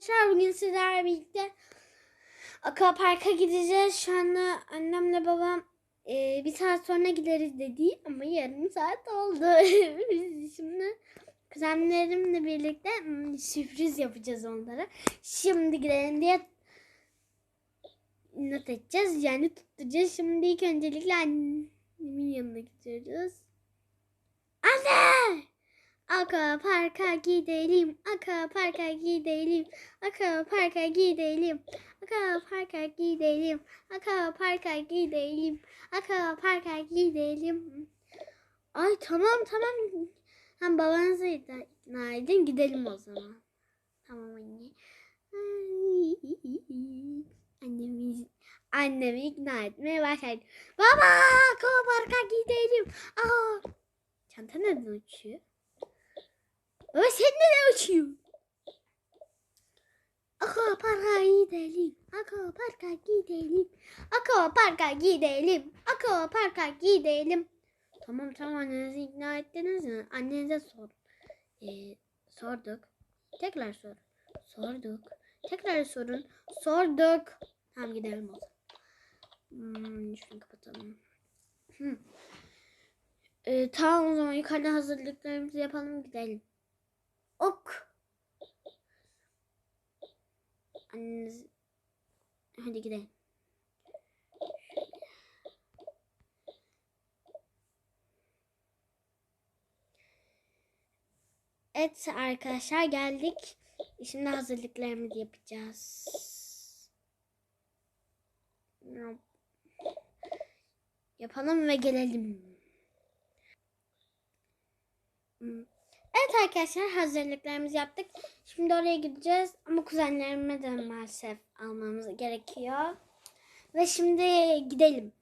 Arkadaşlar bugün sizlerle birlikte Aquapark'a gideceğiz. Şu anda annemle babam e, bir saat sonra gideriz dedi ama yarım saat oldu. Biz şimdi kuzenlerimle birlikte hmm, sürpriz yapacağız onlara. Şimdi gidelim diye not edeceğiz. Yani tutacağız. Şimdi ilk öncelikle annemin yanına gidiyoruz. Anne! Aqua parka gidelim. Aqua parka gidelim. Aqua parka gidelim. Aqua parka gidelim. Aqua parka gidelim. Aqua parka gidelim. Ay tamam tamam. Hem babanızı ikna edin gidelim o zaman. Tamam anne. Annemi, annemi ikna etmeye başladım. Baba Aqua parka gidelim. Aa, çanta neden uçuyor? Baba sen nereye uçuyorsun? Aqua parka gidelim. Aqua parka gidelim. Aqua parka gidelim. Aqua parka gidelim. Tamam tamam annenizi ikna ettiniz mi? Annenize sor. Ee, sorduk. Tekrar sor. Sorduk. Tekrar sorun. Sorduk. Tamam gidelim o zaman. Hmm, şunu kapatalım. Hmm. Ee, tamam o zaman yukarıda hazırlıklarımızı yapalım gidelim. Ok. Anneniz... Hadi gidelim. Evet arkadaşlar geldik. Şimdi hazırlıklarımızı yapacağız. Yapalım ve gelelim. Evet arkadaşlar hazırlıklarımızı yaptık. Şimdi oraya gideceğiz ama kuzenlerime de maalesef almamız gerekiyor. Ve şimdi gidelim.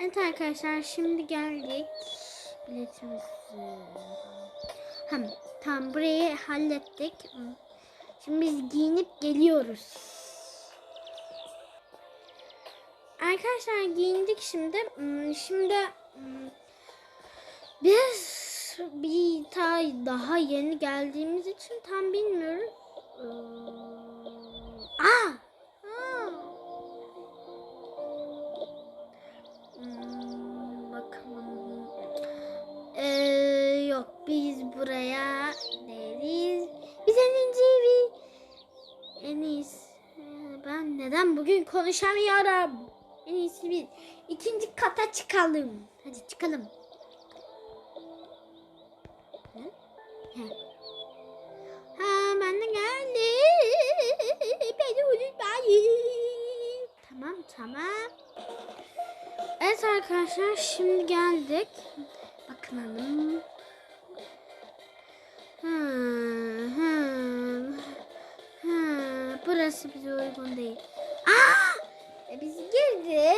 Evet arkadaşlar şimdi geldik. Biletimizi. Hem tamam burayı hallettik. Şimdi biz giyinip geliyoruz. Arkadaşlar giyindik şimdi. Hmm, Şimdi biz bir tay daha yeni geldiğimiz için tam bilmiyoruz. Ee, Aa! Aa! Hmm, bakalım. Ee, yok biz buraya deriz. Biz en iyisi en iyisi. Ben neden bugün konuşamıyorum? En iyisi biz ikinci kata çıkalım. Hadi çıkalım. He. Ha ben de geldim. Beni unutmayın. Tamam tamam. Evet arkadaşlar şimdi geldik. Bakalım. Ha, ha, ha, burası bize uygun değil. Hmm.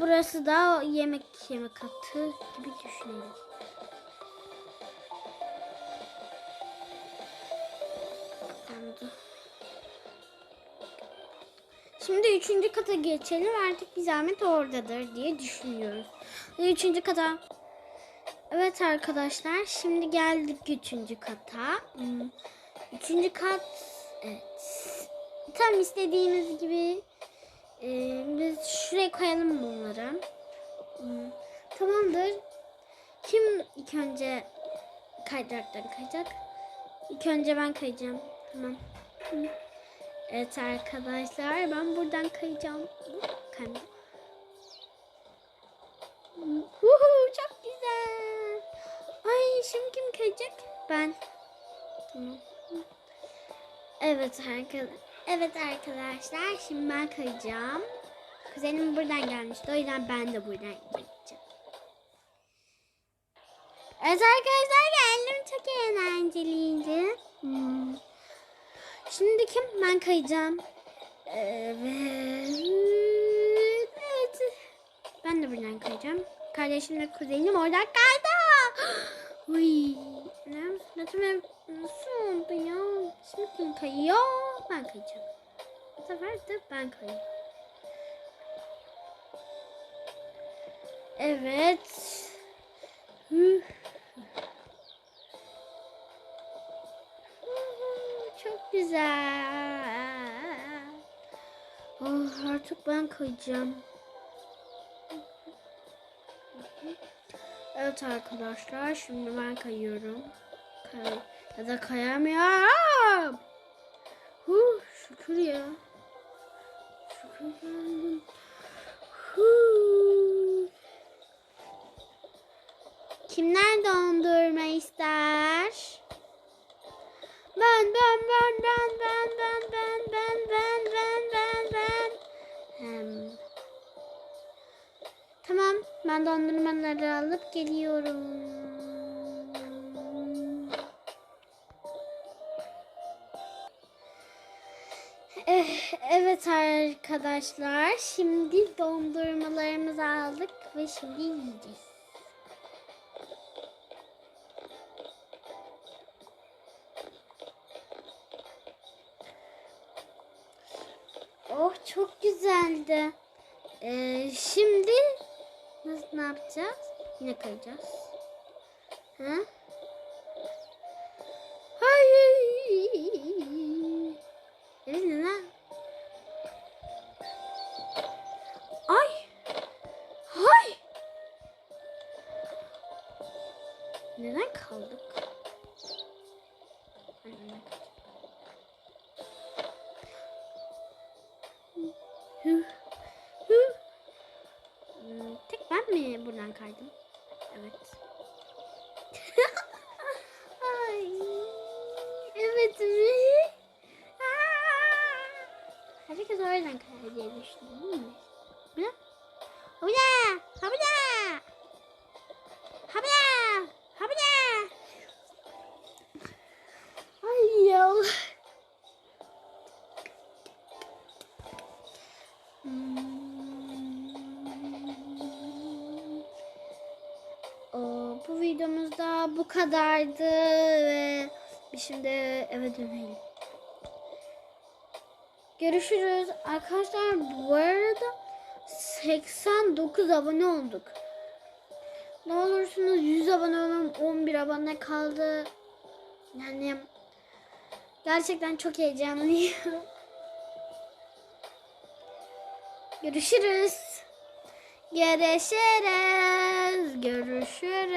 Burası da yemek yemek katı gibi düşünelim. Şimdi üçüncü kata geçelim. Artık bir zahmet oradadır diye düşünüyoruz. Üçüncü kata. Evet arkadaşlar. Şimdi geldik üçüncü kata. Hmm, Üçüncü kat. Evet. Tam istediğimiz gibi. Ee, biz şuraya koyalım bunları. Hmm, Tamamdır. Kim ilk önce kaydıraktan kayacak? İlk önce ben kayacağım. Tamam. Hı. Evet arkadaşlar ben buradan kayacağım. Kayma. Uhu, çok güzel. Ay şimdi kim kayacak? Ben. Evet arkadaşlar. Evet arkadaşlar şimdi ben kayacağım. Kuzenim buradan gelmişti o yüzden ben de buradan kayacağım. Evet arkadaşlar geldim çok eğlenceliydi. Hmm. Şimdi kim? Ben kayacağım. Evet. Evet. Ben de buradan kayacağım. Kardeşim ve kuzenim oradan kaydı. Uy, ev nasıl oldu ya? Şimdi kim kayıyor? Ben kayacağım. Bu sefer de ben kayıyorum. Evet. Hı. Güzel. Oh, artık ben kayacağım. Evet arkadaşlar şimdi ben kayıyorum. Kay ya da kayamıyorum. Huh, şükür ya. Şükür geldim. Huh. Kimler dondurma ister? Ben ben ben ben ben ben ben ben ben ben ben ben. Hem. Tamam ben dondurmaları alıp geliyorum. Eh, Evet arkadaşlar şimdi dondurmalarımızı aldık ve şimdi yiyeceğiz. Oh çok güzeldi. Ee, şimdi nasıl ne yapacağız? Yine kayacağız. Ha? Kaydım? Evet. Ay. Evet mi? Herkes oradan kayar diye düşündüm değil mi? Bu kadardı ve şimdi eve dönelim. Görüşürüz. Arkadaşlar bu arada 89 abone olduk. Ne olursunuz 100 abone olun 11 abone kaldı. Yani gerçekten çok heyecanlıyım. Görüşürüz. Görüşürüz. Görüşürüz.